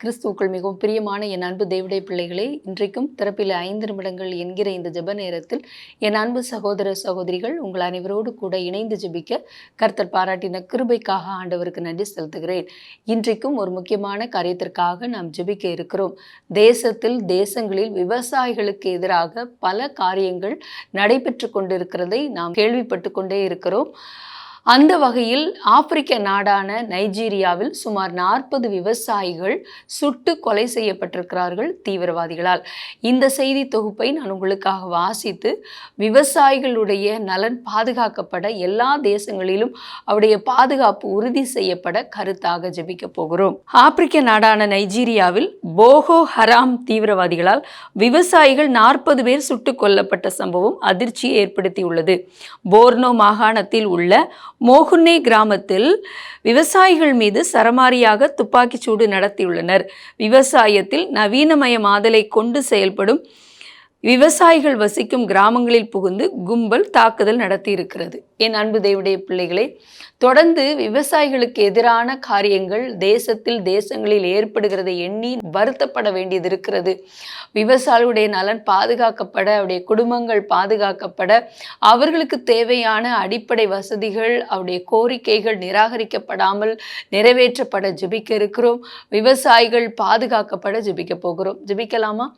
கிறிஸ்துவுக்குள் மிகவும் பிரியமான என் அன்பு தேவடைய பிள்ளைகளே இன்றைக்கும் திறப்பில் ஐந்து நிமிடங்கள் என்கிற இந்த ஜெப நேரத்தில் என் அன்பு சகோதர சகோதரிகள் உங்கள் அனைவரோடு கூட இணைந்து ஜெபிக்க கர்த்தர் பாராட்டின கிருபைக்காக ஆண்டவருக்கு நன்றி செலுத்துகிறேன். இன்றைக்கும் ஒரு முக்கியமான காரியத்திற்காக நாம் ஜெபிக்க இருக்கிறோம். தேசத்தில் தேசங்களில் விவசாயிகளுக்கு எதிராக பல காரியங்கள் நடைபெற்று கொண்டிருக்கிறதை நாம் கேள்விப்பட்டு கொண்டே இருக்கிறோம். அந்த வகையில் ஆப்பிரிக்க நாடான நைஜீரியாவில் சுமார் நாற்பது விவசாயிகள் சுட்டு கொலை செய்யப்பட்டிருக்கிறார்கள் தீவிரவாதிகளால். இந்த செய்தி தொகுப்பை நான் உங்களுக்காக வாசித்து விவசாயிகளுடைய நலன் பாதுகாக்கப்பட எல்லா தேசங்களிலும் அவருடைய பாதுகாப்பு உறுதி செய்யப்பட கருத்தாக ஜெபிக்க போகிறோம். ஆப்பிரிக்க நாடான நைஜீரியாவில் போகோ ஹராம் தீவிரவாதிகளால் விவசாயிகள் நாற்பது பேர் சுட்டுக் கொல்லப்பட்ட சம்பவம் அதிர்ச்சியை ஏற்படுத்தியுள்ளது. போர்னோ மாகாணத்தில் உள்ள மோகுன்னே கிராமத்தில் விவசாயிகள் மீது சரமாரியாக துப்பாக்கிச்சூடு நடத்தியுள்ளனர். விவசாயத்தில் நவீனமயமாதலை கொண்டு செயல்படும் விவசாயிகள் வசிக்கும் கிராமங்களில் புகுந்து கும்பல் தாக்குதல் நடத்தியிருக்கிறது. என் அன்பு தேவடைய பிள்ளைகளே தொடர்ந்து விவசாயிகளுக்கு எதிரான காரியங்கள் தேசத்தில் தேசங்களில் ஏற்படுகிறதை எண்ணி வருத்தப்பட வேண்டியது இருக்கிறது. விவசாயிகளுடைய நலன் பாதுகாக்கப்பட அவருடைய குடும்பங்கள் பாதுகாக்கப்பட அவர்களுக்கு தேவையான அடிப்படை வசதிகள் அவருடைய கோரிக்கைகள் நிராகரிக்கப்படாமல் நிறைவேற்றப்பட ஜெபிக்க இருக்கிறோம். விவசாயிகள் பாதுகாக்கப்பட ஜெபிக்க போகிறோம். ஜெபிக்கலாமா?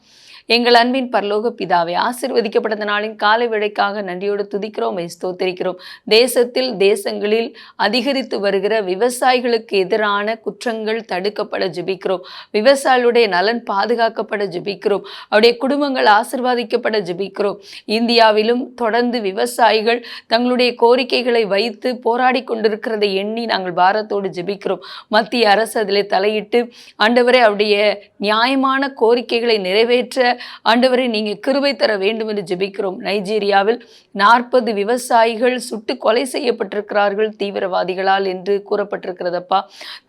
எங்கள் அன்பின் பரலோக பிதாவை ஆசிர்வதிக்கப்பட்ட நாளின் காலை விடைக்காக நன்றியோடு துதிக்கிறோம் ஸ்தோத்திரிக்கிறோம். தேசத்தில் தேசங்களில் அதிகரித்து வருகிற விவசாயிகளுக்கு எதிரான குற்றங்கள் தடுக்கப்பட ஜெபிக்கிறோம். விவசாயிகளுடைய நலன் பாதுகாக்கப்பட ஜெபிக்கிறோம். அவருடைய குடும்பங்கள் ஆசிர்வாதிக்கப்பட ஜிபிக்கிறோம். இந்தியாவிலும் தொடர்ந்து விவசாயிகள் தங்களுடைய கோரிக்கைகளை வைத்து போராடி கொண்டிருக்கிறதை எண்ணி நாங்கள் பாரத்தோடு ஜிபிக்கிறோம். மத்திய அரசு அதில் தலையிட்டு ஆண்டவரை அவருடைய நியாயமான கோரிக்கைகளை நிறைவேற்ற ஆண்டவரை நீங்கள் கிருபை தர வேண்டும் என்று ஜெபிக்கிறோம். நைஜீரியாவில் நாற்பது விவசாயிகள் சுட்டு கொலை செய்யப்பட்டிருக்கிறார்கள் தீவிரவாதிகளால் என்று கூறப்பட்டிருக்கிறதப்பா.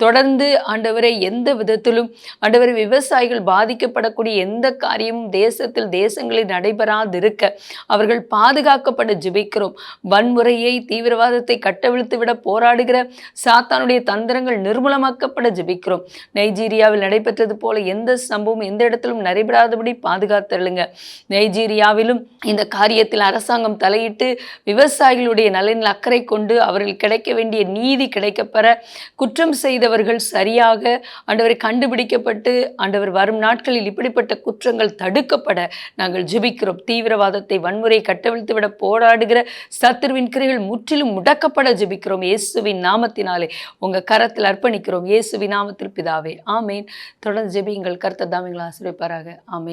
தொடர்ந்து ஆண்டவரை எந்த விதத்திலும் ஆண்டவரை விவசாயிகள் பாதிக்கப்படக்கூடிய எந்த காரியமும் தேசத்தில் தேசங்களில் நடைபெறாதிருக்க அவர்கள் பாதுகாக்கப்பட ஜெபிக்கிறோம். வன்முறையை தீவிரவாதத்தை கட்டவிழ்த்து விட போராடுகிற சாத்தானுடைய தந்திரங்கள் நிர்மூலமாக்கப்பட ஜெபிக்கிறோம். நைஜீரியாவில் நடைபெற்றது போல எந்த சம்பவம் எந்த இடத்திலும் நடைபெறாதபடி பாதுகாத்தருளுங்க. நைஜீரியாவிலும் இந்த காரியத்தில் அரசாங்கம் தலையிட்டு விவசாயிகளுடைய நலனில் அக்கறை கொண்டு அவர்கள் கிடைக்க வேண்டிய நீதி கிடைக்கப்பெற குற்றம் செய்தவர்கள் சரியாக ஆண்டவரை கண்டுபிடிக்கப்பட்டு ஆண்டவர் வரும் நாட்களில் இப்படிப்பட்ட குற்றங்கள் தடுக்கப்பட நாங்கள் ஜெபிக்கிறோம். தீவிரவாதத்தை வன்முறை கட்டவிழ்த்து விட போராடுகிற சத்துருவின் கிரைகள் முற்றிலும் முடக்கப்பட ஜெபிக்கிறோம். இயேசுவின் நாமத்தினாலே உங்கள் கரத்தில் அர்ப்பணிக்கிறோம். இயேசுவின் நாமத்தில் பிதாவே ஆமேன். தொடர்ந்து ஜெபிங்கள் கருத்தை தாமிங்களை ஆசிரியப்பாராக ஆமேன்.